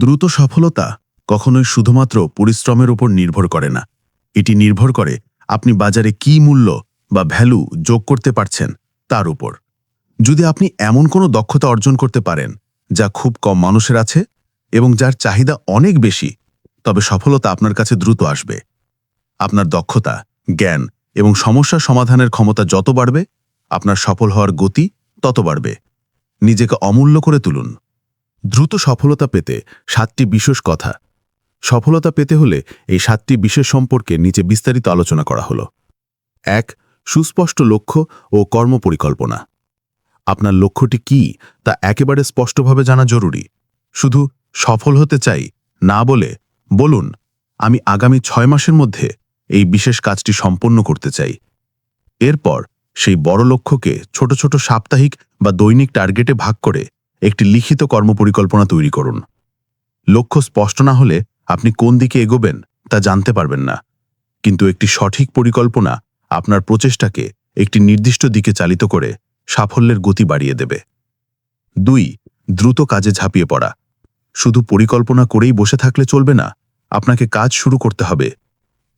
দ্রুত সফলতা কখনোই শুধুমাত্র পরিশ্রমের উপর নির্ভর করে না। এটি নির্ভর করে আপনি বাজারে কী মূল্য বা ভ্যালু যোগ করতে পারছেন তার উপর। যদি আপনি এমন কোনো দক্ষতা অর্জন করতে পারেন যা খুব কম মানুষের আছে এবং যার চাহিদা অনেক বেশি, তবে সফলতা আপনার কাছে দ্রুত আসবে। আপনার দক্ষতা, জ্ঞান এবং সমস্যা সমাধানের ক্ষমতা যত বাড়বে, আপনার সফল হওয়ার গতি তত বাড়বে। নিজেকে অমূল্য করে তুলুন। দ্রুত সফলতা পেতে সাতটি বিশেষ কথা। সফলতা পেতে হলে এই সাতটি বিশেষ সম্পর্কে নিচে বিস্তারিত আলোচনা করা হলো। এক, সুস্পষ্ট লক্ষ্য ও কর্মপরিকল্পনা। আপনার লক্ষ্যটি কি তা একেবারে স্পষ্টভাবে জানা জরুরি। শুধু সফল হতে চাই, না বলে, বলুন, আমি আগামী ছয় মাসের মধ্যে এই বিশেষ কাজটি সম্পন্ন করতে চাই। এরপর সেই বড় লক্ষ্যকে ছোট ছোট সাপ্তাহিক বা দৈনিক টার্গেটে ভাগ করে একটি লিখিত কর্মপরিকল্পনা তৈরি করুন। লক্ষ্য স্পষ্ট না হলে আপনি কোন দিকে এগোবেন তা জানতে পারবেন না। কিন্তু একটি সঠিক পরিকল্পনা আপনার প্রচেষ্টাকে একটি নির্দিষ্ট দিকে চালিত করে সাফল্যের গতি বাড়িয়ে দেবে। দুই, দ্রুত কাজে ঝাঁপিয়ে পড়া। শুধু পরিকল্পনা করেই বসে থাকলে চলবে না, আপনাকে কাজ শুরু করতে হবে।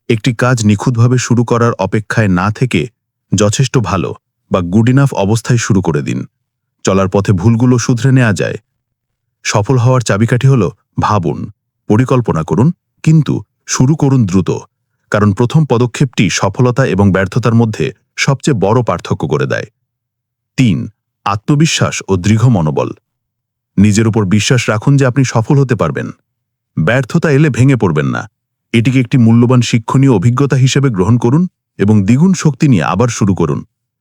একটি কাজ নিখুঁতভাবে শুরু করার অপেক্ষায় না থেকে যথেষ্ট ভালো বা গুড ইনাফ অবস্থায় শুরু করে দিন। চলার পথে ভুলগুলো শুধরে নেওয়া যায়। সফল হওয়ার চাবিকাঠি হল ভাবুন, পরিকল্পনা করুন, কিন্তু শুরু করুন দ্রুত, কারণ প্রথম পদক্ষেপটি সফলতা এবং ব্যর্থতার মধ্যে সবচেয়ে বড় পার্থক্য করে দেয়। তিন, আত্মবিশ্বাস ও দৃঢ় মনোবল। নিজের উপর বিশ্বাস রাখুন যে আপনি সফল হতে পারবেন। ব্যর্থতা এলে ভেঙে পড়বেন না। এটিকে একটি মূল্যবান শিক্ষণীয় অভিজ্ঞতা হিসেবে গ্রহণ করুন এবং দ্বিগুণ শক্তি নিয়ে আবার শুরু করুন।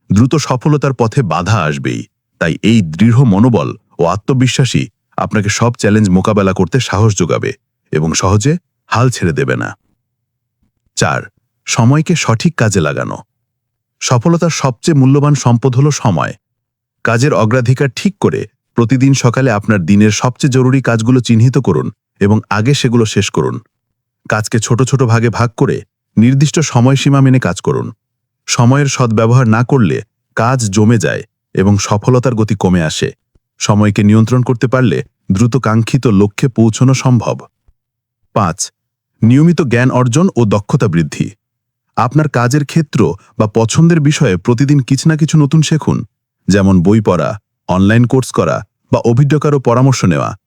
দ্রুত সফলতার পথে বাধা আসবেই। তাই এই দৃঢ় মনোবল ও আত্মবিশ্বাসী আপনাকে সব চ্যালেঞ্জ মোকাবেলা করতে সাহস যোগাবে এবং সহজে হাল ছেড়ে দেবে না। চার, সময়কে সঠিক কাজে লাগানো। সফলতার সবচেয়ে মূল্যবান সম্পদ হল সময়। কাজের অগ্রাধিকার ঠিক করে প্রতিদিন সকালে আপনার দিনের সবচেয়ে জরুরি কাজগুলো চিহ্নিত করুন এবং আগে সেগুলো শেষ করুন। কাজকে ছোট ছোট ভাগে ভাগ করে নির্দিষ্ট সময়সীমা মেনে কাজ করুন। সময়ের সদ্ব্যবহার না করলে কাজ জমে যায় এবং সফলতার গতি কমে আসে। সময়কে নিয়ন্ত্রণ করতে পারলে দ্রুত কাঙ্ক্ষিত লক্ষ্যে পৌঁছানো সম্ভব। পাঁচ, নিয়মিত জ্ঞান অর্জন ও দক্ষতা বৃদ্ধি। আপনার কাজের ক্ষেত্র বা পছন্দের বিষয়ে প্রতিদিন কিছু না কিছু নতুন শেখুন, যেমন বই পড়া, অনলাইন কোর্স করা বা অভিজ্ঞকারও পরামর্শ নেওয়া।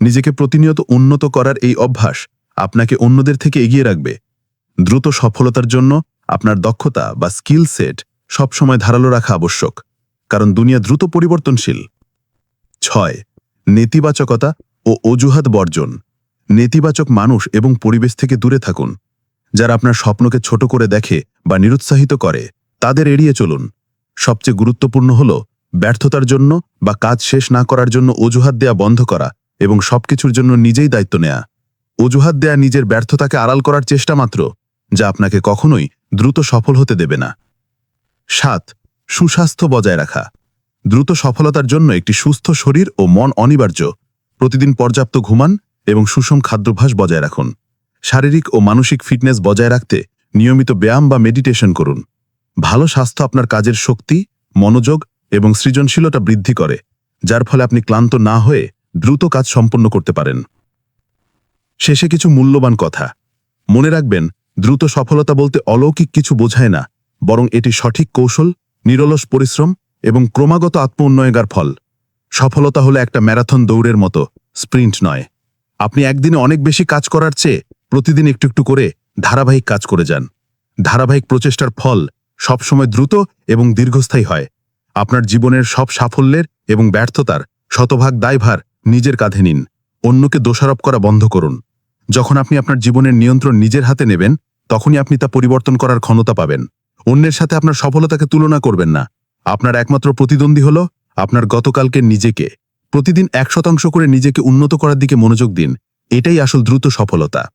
নিজেকে প্রতিনিয়ত উন্নত করার এই অভ্যাস আপনাকে অন্যদের থেকে এগিয়ে রাখবে। দ্রুত সফলতার জন্য আপনার দক্ষতা বা স্কিল সেট সবসময় ধারালো রাখা আবশ্যক। কারণ দুনিয়া দ্রুত পরিবর্তনশীল। ছয়, নেতিবাচকতা ও অজুহাত বর্জন। নেতিবাচক মানুষ এবং পরিবেশ থেকে দূরে থাকুন। যারা আপনার স্বপ্নকে ছোট করে দেখে বা নিরুৎসাহিত করে, তাদের এড়িয়ে চলুন। সবচেয়ে গুরুত্বপূর্ণ হল ব্যর্থতার জন্য বা কাজ শেষ না করার জন্য অজুহাত দেয়া বন্ধ করা এবং সবকিছুর জন্য নিজেই দায়িত্ব নেয়া। অজুহাত দেয়া নিজের ব্যর্থতাকে আড়াল করার চেষ্টা মাত্র, যা আপনাকে কখনোই দ্রুত সফল হতে দেবে না। সাত সুস্বাস্থ্য বজায় রাখা। দ্রুত সফলতার জন্য একটি সুস্থ শরীর ও মন অনিবার্য। প্রতিদিন পর্যাপ্ত ঘুমান এবং সুষম খাদ্যাভ্যাস বজায় রাখুন। শারীরিক ও মানসিক ফিটনেস বজায় রাখতে নিয়মিত ব্যায়াম বা মেডিটেশন করুন। ভালো স্বাস্থ্য আপনার কাজের শক্তি, মনোযোগ এবং সৃজনশীলতা বৃদ্ধি করে, যার ফলে আপনি ক্লান্ত না হয়ে দ্রুত কাজ সম্পন্ন করতে পারেন। শেষে কিছু মূল্যবান কথা। মনে রাখবেন, দ্রুত সফলতা বলতে অলৌকিক কিছু বোঝায় না, বরং এটি সঠিক কৌশল নিরলস পরিশ্রম এবং ক্রমাগত আত্ম উন্নয়গার ফল। সফলতা হলো একটা ম্যারাথন দৌড়ের মতো, স্প্রিন্ট নয়। আপনি একদিনে অনেক বেশি কাজ করার চেয়ে প্রতিদিন একটু একটু করে ধারাবাহিক কাজ করে যান। ধারাবাহিক প্রচেষ্টার ফল সবসময় দ্রুত এবং দীর্ঘস্থায়ী হয়। আপনার জীবনের সব সাফল্যের এবং ব্যর্থতার শতভাগ দায়ভার নিজের কাঁধে নিন। অন্যকে দোষারোপ করা বন্ধ করুন। যখন আপনি আপনার জীবনের নিয়ন্ত্রণ নিজের হাতে নেবেন, তখনই আপনি তা পরিবর্তন করার ক্ষমতা পাবেন। অন্যের সাথে আপনার সফলতাকে তুলনা করবেন না। আপনার একমাত্র প্রতিদ্বন্দ্বী হল আপনার গতকালকে নিজেকে। প্রতিদিন এক শতাংশ করে নিজেকে উন্নত করার দিকে মনোযোগ দিন। এটাই আসল দ্রুত সফলতা।